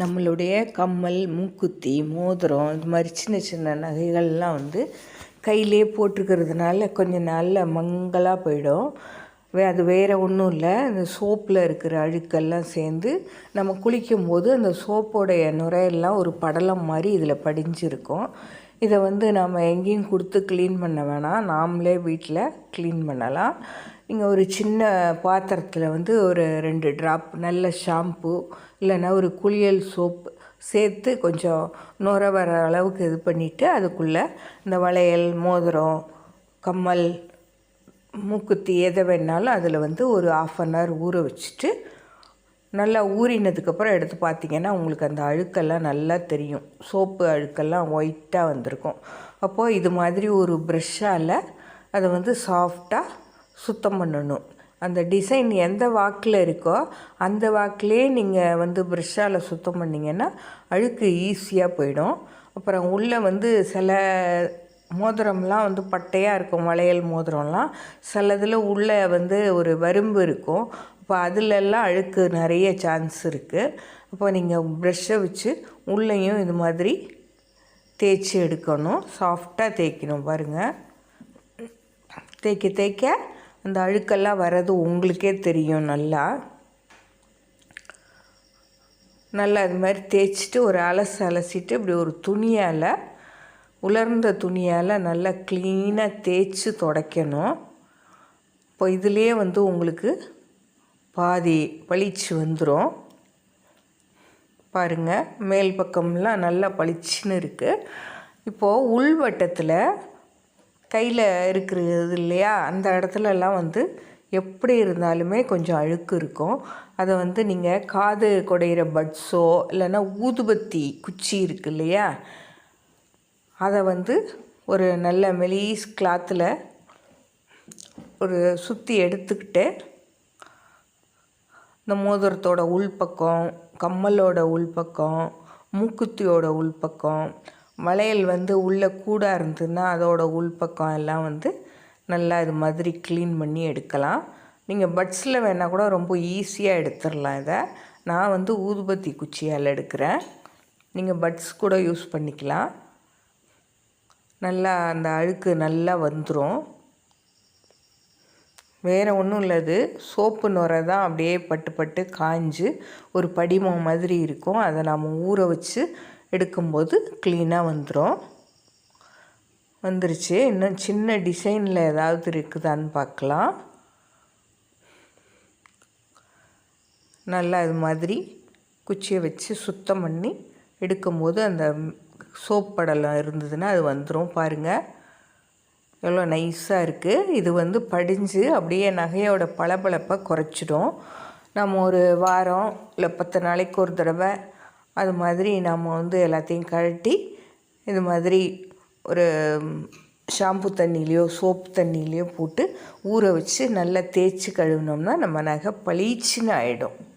நம்மளுடைய கம்மல் மூக்குத்தி மோதிரம் இது மாதிரி சின்ன சின்ன நகைகள்லாம் வந்து கையிலே போட்டுக்கிறதுனால கொஞ்சம் நாளில் மங்கலாக போயிடும். வே அது வேறு ஒன்றும் இல்லை. அந்த சோப்பில் இருக்கிற அழுக்கெல்லாம் சேர்ந்து நம்ம குளிக்கும்போது அந்த சோப்போடைய நுரையெல்லாம் ஒரு படலம் மாதிரி இதில் படிஞ்சிருக்கும். இதை வந்து நம்ம எங்கேயும் கொடுத்து க்ளீன் பண்ண வேணாம். நாமளே வீட்டில் க்ளீன் பண்ணலாம். நீங்கள் ஒரு சின்ன பாத்திரத்தில் வந்து ஒரு ரெண்டு ட்ராப் நல்ல ஷாம்பு இல்லைன்னா ஒரு குளியல் சோப்பு சேர்த்து கொஞ்சம் நுர வர அளவுக்கு இது பண்ணிவிட்டு அதுக்குள்ளே இந்த வளையல் மோதிரம் கம்மல் மூக்குத்தி எதை வேணாலும் அதில் வந்து ஒரு ஆஃப் அன் ஹவர் ஊற வச்சுட்டு நல்லா ஊறினதுக்கப்புறம் எடுத்து பார்த்தீங்கன்னா உங்களுக்கு அந்த அழுக்கெல்லாம் நல்லா தெரியும். சோப்பு அழுக்கெல்லாம் ஒயிட்டாக வந்திருக்கும். அப்போது இது மாதிரி ஒரு ப்ரெஷ்ஷால் அதை வந்து சாஃப்டாக சுத்தம் பண்ணணும். அந்த டிசைன் எந்த வாக்கில் இருக்கோ அந்த வாக்கிலே நீங்கள் வந்து ப்ரெஷ்ஷால் சுத்தம் பண்ணிங்கன்னா அழுக்கு ஈஸியாக போயிடும். அப்புறம் உள்ளே வந்து சில மோதிரம்லாம் வந்து பட்டையாக இருக்கும் வளையல் மோதிரம்லாம். சிலதில் உள்ளே வந்து ஒரு வரும்பு இருக்கும். அப்போ அதிலெல்லாம் அழுக்கு நிறைய சான்ஸ் இருக்குது அப்போ நீங்கள் ப்ரெஷ்ஷை வச்சு உள்ளேயும் இது மாதிரி தேய்ச்சி எடுக்கணும். சாஃப்டாக தேய்க்கணும் பாருங்கள் தேய்க்க தேய்க்க அந்த அழுக்கெல்லாம் வர்றது உங்களுக்கே தெரியும் நல்லா. நல்லா அது மாதிரி தேய்ச்சிட்டு ஒரு அலசு அலசிட்டு இப்படி ஒரு துணியால் உலர்ந்த துணியால் நல்லா க்ளீனாக தேய்ச்சி துடைக்கணும். இப்போ இதுலேயே வந்து உங்களுக்கு பாதி பளிச்சு வந்துடும் பாருங்கள் மேல் பக்கம்லாம் நல்லா பளிச்சுன்னு இருக்குது இப்போது உள்வட்டத்தில் கையில் இருக்கிறது இல்லையா அந்த இடத்துலலாம் வந்து எப்படி இருந்தாலுமே கொஞ்சம் அழுக்கு இருக்கும். அதை வந்து நீங்கள் காது குடையிற பட்ஸோ இல்லைன்னா ஊதுபத்தி குச்சி இருக்கு இல்லையா அதை வந்து ஒரு நல்ல மெலீஸ் கிளாத்தில் ஒரு சுற்றி எடுத்துக்கிட்டு இந்த மோதிரத்தோட உள்பக்கம் கம்மலோட உள்பக்கம் மூக்குத்தியோட உள்பக்கம் வளையல் வந்து உள்ளே கூடாக இருந்ததுன்னா அதோட உள்பக்கம் எல்லாம் வந்து நல்லா இது மாதிரி க்ளீன் பண்ணி எடுக்கலாம். நீங்கள் பட்ஸில் வேணால் கூட ரொம்ப ஈஸியாக எடுத்துடலாம் இதை. நான் வந்து ஊதுபத்தி குச்சியால் எடுக்கிறேன். நீங்கள் பட்ஸ் கூட யூஸ் பண்ணிக்கலாம். நல்லா அந்த அழுக்கு நல்லா வந்துடும் வேறு ஒன்றும் இல்லது சோப்பு நுரை தான் அப்படியே பட்டு பட்டு காஞ்சு ஒரு படிமம் மாதிரி இருக்கும். அதை நாம் ஊற வச்சு எடுக்கும்போது க்ளீனாக வந்துடும் வந்துருச்சு. இன்னும் சின்ன டிசைனில் ஏதாவது இருக்குதான்னு பார்க்கலாம். நல்லா இது மாதிரி குச்சியை வச்சு சுத்தம் பண்ணி எடுக்கும்போது அந்த சோப் படலாம் இருந்ததுன்னா அது வந்துடும் பாருங்கள் எவ்வளோ நைஸாக இருக்குது இது வந்து படிஞ்சு அப்படியே நகையோட பளபளப்பை குறைச்சிடும். நம்ம ஒரு வாரம் இல்லை பத்து நாளைக்கு ஒரு தடவை அது மாதிரி நம்ம வந்து எல்லாத்தையும் கழட்டி இது மாதிரி ஒரு ஷாம்பு தண்ணியிலையோ சோப்பு தண்ணியிலையோ போட்டு ஊற வச்சு நல்லா தேய்ச்சி கழுவினோம்னா நம்ம நகை பளீச்சின்னு ஆகிடும்